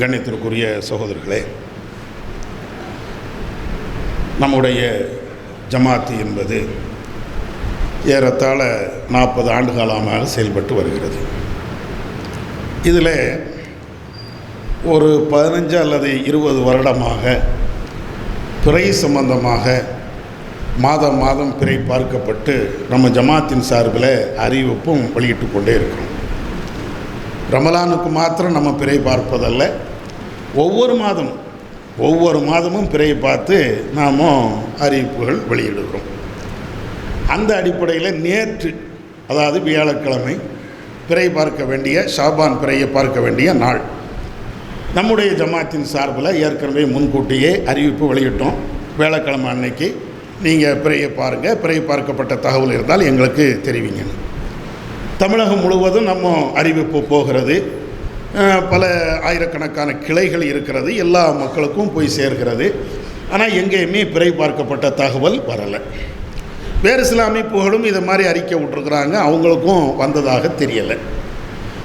கண்ணியத்திற்குரிய சகோதரர்களே நம்முடைய ஜமாத்து என்பது ஏறத்தாழ நாற்பது ஆண்டு காலமாக செயல்பட்டு வருகிறது. இதில் ஒரு பதினஞ்சு அல்லது இருபது வருடமாக பிறை சம்பந்தமாக மாதம் மாதம் பிறை பார்க்கப்பட்டு நம்ம ஜமாத்தின் சார்பில் அறிவிப்பும் வெளியிட்டு கொண்டே இருக்கிறோம். ரமலானுக்கு மாத்திரம் நம்ம பிறை பார்ப்பதல்ல ஒவ்வொரு மாதம் ஒவ்வொரு மாதமும் பிறையை பார்த்து நாம் அறிவிப்புகள் வெளியிடுகிறோம். அந்த அடிப்படையில் நேற்று அதாவது வியாழக்கிழமை பிறை பார்க்க வேண்டிய ஷாபான் பிறையை பார்க்க வேண்டிய நாள். நம்முடைய ஜமாத்தின் சார்பில் ஏற்கனவே முன்கூட்டியே அறிவிப்பு வெளியிட்டோம். வேலைக்கிழமை அன்னைக்கு நீங்கள் பிறையை பாருங்கள் பிறையை பார்க்கப்பட்ட தகவல் இருந்தால் எங்களுக்கு தெரிவிங்க. தமிழகம் முழுவதும் நம்ம அறிவிப்பு போகிறது. பல ஆயிரக்கணக்கான கிளைகள் இருக்கிறது. எல்லா மக்களுக்கும் போய் சேர்கிறது. ஆனால் எங்கேயுமே பிறை பார்க்கப்பட்ட தகவல் வரலை. வேறு சில அமைப்புகளும் இதை மாதிரி அறிக்கை விட்ருக்குறாங்க அவங்களுக்கும் வந்ததாக தெரியலை.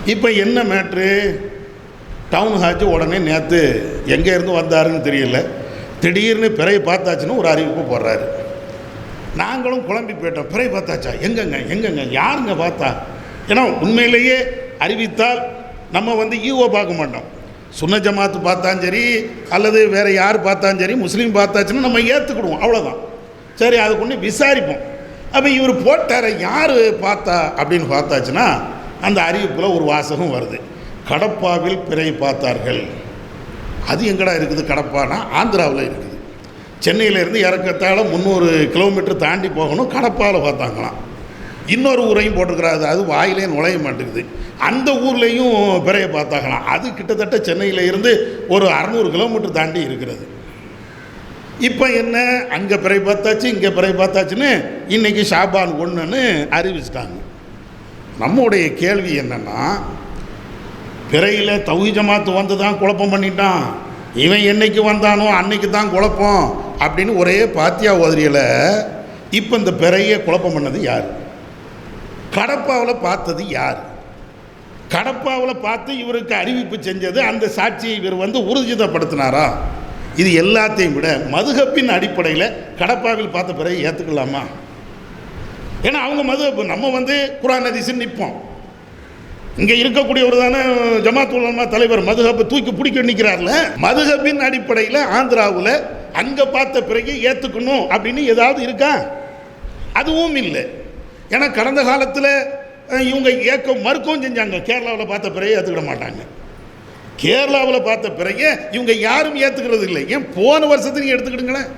இப்போ என்ன மேட்ரு டவுன் ஹாஜ் உடனே நேற்று எங்கேருந்து வந்தாருன்னு தெரியல. திடீர்னு பிறை பார்த்தாச்சுன்னு ஒரு அறிவிப்பு போடுறாரு. நாங்களும் குழம்பி போயிட்டோம். பிறை பார்த்தாச்சா? எங்கங்க? எங்கங்க? யாருங்க பார்த்தா? ஏன்னா உண்மையிலேயே அறிவித்தால் நம்ம வந்து ஈவோ பார்க்க மாட்டோம். சுன்ன ஜமாத்து பார்த்தாலும் சரி அல்லது வேறு யார் பார்த்தாலும் சரி முஸ்லீம் பார்த்தாச்சுன்னா நம்ம ஏற்றுக்கிடுவோம் அவ்வளோதான் சரி அது கொண்டு விசாரிப்போம். அப்போ இவர் போட்டார யார் பார்த்தா அப்படின்னு பார்த்தாச்சுன்னா அந்த அறிவிப்பில் ஒரு வாசகம் வருது. கடப்பாவில் பிறை பார்த்தார்கள். அது எங்கடா இருக்குது? கடப்பானா? ஆந்திராவில் இருக்குது. சென்னையிலேருந்து இறக்கத்தால் முந்நூறு கிலோமீட்டர் தாண்டி போகணும் கடப்பாவில் பார்த்தாங்களாம். இன்னொரு ஊரையும் போட்டிருக்கிறாரு. அது வாயிலே நுழைய மாட்டேங்குது. அந்த ஊர்லேயும் பிறையை பார்த்தாங்களாம் அது கிட்டத்தட்ட சென்னையில் இருந்து ஒரு அறநூறு கிலோமீட்டர் தாண்டி இருக்கிறது. இப்போ என்ன? அங்கே பிறை பார்த்தாச்சு இங்கே பிறை பார்த்தாச்சுன்னு இன்றைக்கி ஷாபான் ஒன்றுன்னு அறிவிச்சிட்டாங்க. நம்முடைய கேள்வி என்னென்னா பிறையில் தௌஹி ஜமாத்து வந்து தான் குழப்பம் பண்ணிட்டான். இவன் என்னைக்கு வந்தானோ அன்னைக்கு தான் குழப்பம் அப்படின்னு ஒரே பாத்தியா ஓதிரியல இப்போ இந்த பிறையை குழப்பம் பண்ணது யார்? கடப்பாவில் பார்த்தது யார்? கடப்பாவில் பார்த்து இவருக்கு அறிவிப்பு செஞ்சது அந்த சாட்சியை இவர் வந்து ஊர்ஜிதப்படுத்தினாரா இது எல்லாத்தையும் விட மதுகப்பின் அடிப்படையில் கடப்பாவில் பார்த்த பிறகு ஏற்றுக்கலாமா ஏன்னா அவங்க மதுகப்பு நம்ம வந்து குரான் ஹதீஸ்னு நிற்போம் இங்கே இருக்கக்கூடியவர் தானே ஜமாத் உலமா தலைவர் மதுகப்பை தூக்கி பிடிக்க நிற்கிறார்ல மதுகப்பின் அடிப்படையில் ஆந்திராவில் அங்கே பார்த்த பிறகு ஏற்றுக்கணும் அப்படின்னு ஏதாவது இருக்கா? அதுவும் இல்லை. ஏன்னா கடந்த காலத்தில் இவங்க ஏக்கம் மறுக்கவும் செஞ்சாங்க. கேரளாவில் பார்த்த பிறகு ஏற்றுக்கிட மாட்டாங்க. கேரளாவில் பார்த்த பிறகு இவங்க யாரும் ஏற்றுக்கிறது இல்லை. ஏன் போன வருஷத்துக்கு எடுத்துக்கிடுங்களேன்.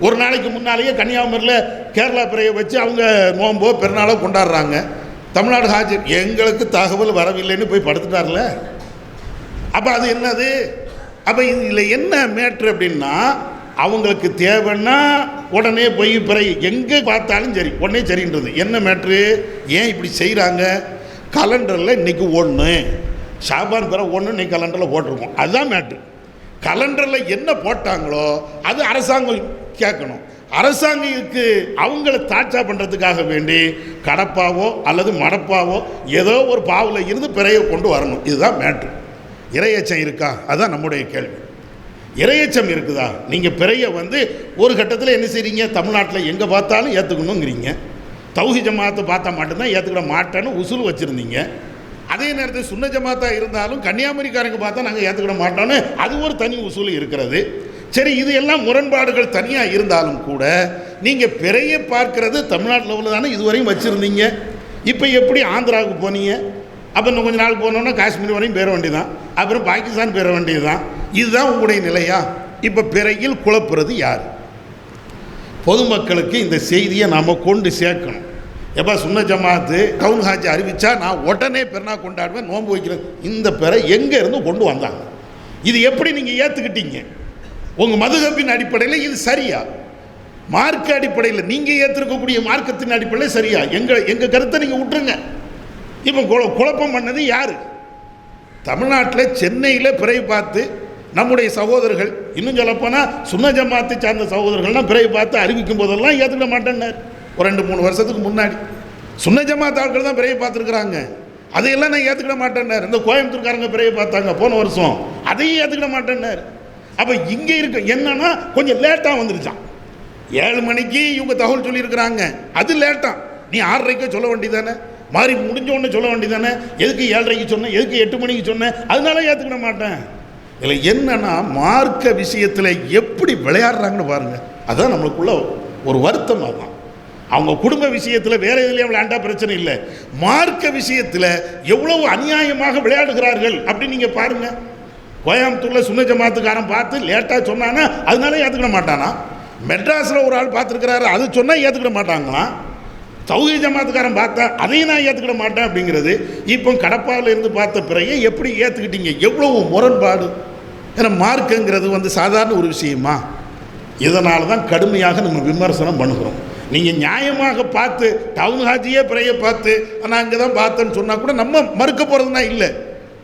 ஒரு நாளைக்கு முன்னாலேயே கன்னியாகுமரியில் கேரளா பிறையை வச்சு அவங்க நோம்போ பெருநாளோ கொண்டாடுறாங்க. தமிழ்நாடு ஹாஜர். எங்களுக்கு தகவல் வரவில்லைன்னு போய் படுத்துட்டார்ல. அப்போ அது என்னது? அப்போ இதில் என்ன மேட்ரு அப்படின்னா அவங்களுக்கு தேவைன்னா உடனே போய் பிறகு எங்கே பார்த்தாலும் சரி உடனே சரின்றது. என்ன மேட்ரு ஏன் இப்படி செய்கிறாங்க கலண்டரில் இன்னைக்கு ஒன்று ஷாபான் பிற ஒன்று இன்னைக்கு கலண்டரில் போட்டிருக்கோம். அதுதான் மேட்ரு கலண்டரில் என்ன போட்டாங்களோ அது அரசாங்கம் கேட்கணும். அரசாங்கத்துக்கு அவங்கள தாட்சா பண்ணுறதுக்காக வேண்டி கடப்பாவோ அல்லது மடப்பாவோ ஏதோ ஒரு பாவில் இருந்து பிறையை கொண்டு வரணும். இதுதான் மேட்ரு இரையச்சம் இருக்கா? அதுதான் நம்முடைய கேள்வி. இரையச்சம் இருக்குதா? நீங்கள் பிறைய வந்து ஒரு கட்டத்தில் என்ன செய்றீங்க? தமிழ்நாட்டில் எங்கே பார்த்தாலும் ஏற்றுக்கணுங்கிறீங்க தௌஹி ஜமாத்தை பார்த்தா மட்டும்தான் ஏற்றுக்கிட மாட்டேன்னு உசூல் வச்சுருந்தீங்க. அதே நேரத்தில் சுன்ன ஜமாத்தாக இருந்தாலும் கன்னியாகுமரிக்காரங்க பார்த்தா நாங்கள் ஏற்றுக்கிட மாட்டோன்னு அது ஒரு தனி உசூல் இருக்கிறது. சரி இது எல்லாம் முரண்பாடுகள் தனியாக இருந்தாலும் கூட நீங்கள் பிறைய பார்க்கறது தமிழ்நாட்டு லெவலில் தானே இதுவரையும் வச்சுருந்தீங்க. இப்போ எப்படி ஆந்திராவுக்கு போனீங்க? அப்போ இன்னும் கொஞ்ச நாள் போனோன்னா காஷ்மீர் வரையும் பெற வேண்டியதான் அப்புறம் பாகிஸ்தான் பெற வேண்டியதுதான். இதுதான் உங்களுடைய நிலையா? இப்போ பிறையில் குழப்புறது யார்? பொதுமக்களுக்கு இந்த செய்தியை நாம் கொண்டு சேர்க்கணும். எப்போ சுன்ன ஜமாத்து டவுன் ஹாஜி நான் உடனே பெருனா கொண்டாடுவேன் நோன்பு வைக்கிறேன். இந்த பெறை எங்கே இருந்து கொண்டு வந்தாங்க? இது எப்படி நீங்கள் ஏற்றுக்கிட்டீங்க உங்கள் மதுகப்பின் அடிப்படையில் இது சரியா? மார்க்க அடிப்படையில் நீங்கள் ஏற்றிருக்கக்கூடிய மார்க்கத்தின் அடிப்படையில் சரியா? எங்கள் எங்கள் கருத்தை நீங்கள் விட்டுருங்க இப்போ குழ குழப்பம் பண்ணது யார்? தமிழ்நாட்டில் சென்னையில் பிறை பார்த்து நம்முடைய சகோதரர்கள் இன்னும் சொல்லப்போனால் சுன்ன ஜமாத்தை சார்ந்த சகோதரர்கள்லாம் பிறை பார்த்து அறிவிக்கும் போதெல்லாம் ஏற்றுக்க மாட்டேன்னார். ஒரு ரெண்டு மூணு வருஷத்துக்கு முன்னாடி. சுன்ன ஜமாத் ஆட்கள் தான் பிறையை பார்த்துருக்குறாங்க. அதையெல்லாம் நான் ஏற்றுக்கிட மாட்டேன்னார். இந்த கோயம்புத்தூர்காரங்க பிறையை பார்த்தாங்க போன வருஷம். அதையும் ஏற்றுக்கிட மாட்டேன்னாரு. அப்போ இங்கே இருக்க என்னன்னா கொஞ்சம் லேட்டாக வந்துருச்சான் ஏழு மணிக்கு இவங்க தகவல் சொல்லியிருக்கிறாங்க. அது லேட்டாக நீ ஆறரைக்கு சொல்ல வேண்டியதானே? மாறி முடிஞ்சோடனே சொல்ல வேண்டியதானே எதுக்கு ஏழரைக்கு சொன்னேன் எதுக்கு எட்டு மணிக்கு சொன்னேன் அதனால ஏற்றுக்கிட மாட்டேன். இதில் என்னன்னா மார்க்க விஷயத்தில் எப்படி விளையாடுறாங்கன்னு பாருங்கள் அதுதான் நம்மளுக்குள்ள ஒரு வருத்தம் அதுதான். அவங்க குடும்ப விஷயத்தில் வேற எதுலேயும் விளையாண்டா பிரச்சனை இல்லை. மார்க்க விஷயத்தில் எவ்வளவு அநியாயமாக விளையாடுகிறார்கள் அப்படின்னு நீங்கள் பாருங்க. கோயம்புத்தூரில் சுன்ன ஜமாத்துக்காரன் பார்த்து லேட்டாக சொன்னானா அதனால ஏற்றுக்கிட மாட்டானா? மெட்ராஸில் ஒரு ஆள் பார்த்துருக்கிறாரு அது சொன்னால் ஏற்றுக்கிட மாட்டாங்களாம் தௌஹி ஜமாத்துக்காரன் பார்த்தா அதையும் நான் ஏற்றுக்கிட மாட்டேன் அப்படிங்கிறது இப்போ கடப்பாவில் இருந்து பார்த்த பிறகு எப்படி ஏற்றுக்கிட்டீங்க எவ்வளவு முரண்பாடு? ஏன்னா மார்க்குங்கிறது வந்து சாதாரண ஒரு விஷயமா? இதனால தான் கடுமையாக நம்ம விமர்சனம் பண்ணுகிறோம். நீங்கள் நியாயமாக பார்த்து டவுன் ஹாஜியே பிறைய பார்த்து நான் அங்கே தான் பார்த்தேன்னு சொன்னால் கூட நம்ம மறுக்க போகிறதுனா இல்லை.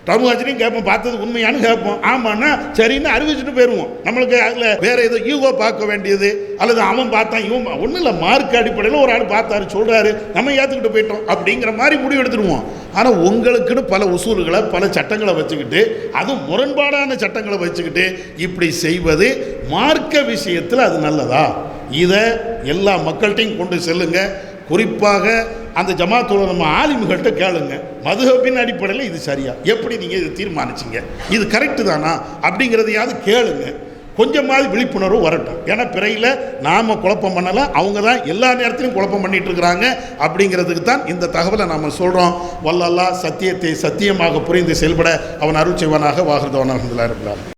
டவுன் கேட்போம் பார்த்தது உண்மையானு கேட்போம். ஆமான்னா சரின்னு அறிவிச்சுட்டு போயிடுவோம் நம்மளுக்கு அதில் வேற ஏதோ ஈகோ பார்க்க வேண்டியது அல்லது அவன் பார்த்தான் இவன் ஒன்றும் இல்லை மார்க் அடிப்படையில் ஒரு ஆள் பார்த்தாரு சொல்கிறாரு நம்ம ஏற்றுக்கிட்டு போயிட்டோம் அப்படிங்கிற மாதிரி முடிவு எடுத்துருவோம். ஆனால் உங்களுக்குன்னு பல உசூல்களை பல சட்டங்களை வச்சுக்கிட்டு அதுவும் முரண்பாடான சட்டங்களை வச்சுக்கிட்டு இப்படி செய்வது மார்க்க விஷயத்தில் அது நல்லதா? இதை எல்லா மக்கள்கிட்டையும் கொண்டு செல்லுங்க. குறிப்பாக அந்த ஜமாத்தோட நம்ம ஆலிமுகள்கிட்ட கேளுங்க. மதுஹபின் அடிப்படையில் இது சரியா? எப்படி நீங்கள் இதை தீர்மானிச்சிங்க? இது கரெக்டு தானா? அப்படிங்கிறதையாவது கேளுங்க. கொஞ்சமாவது விழிப்புணர்வு வரட்டும். ஏன்னா பிறையில் நாம் குழப்பம் பண்ணலை அவங்க தான் எல்லா நேரத்திலும் குழப்பம் பண்ணிகிட்டு இருக்கிறாங்க அப்படிங்கிறதுக்கு தான் இந்த தகவலை நாம் சொல்கிறோம் வல்லல்லா சத்தியத்தை சத்தியமாக புரிந்து செயல்பட அவன் அருள் செய்வானாக. வாகர்தவனாக இருக்கிறார்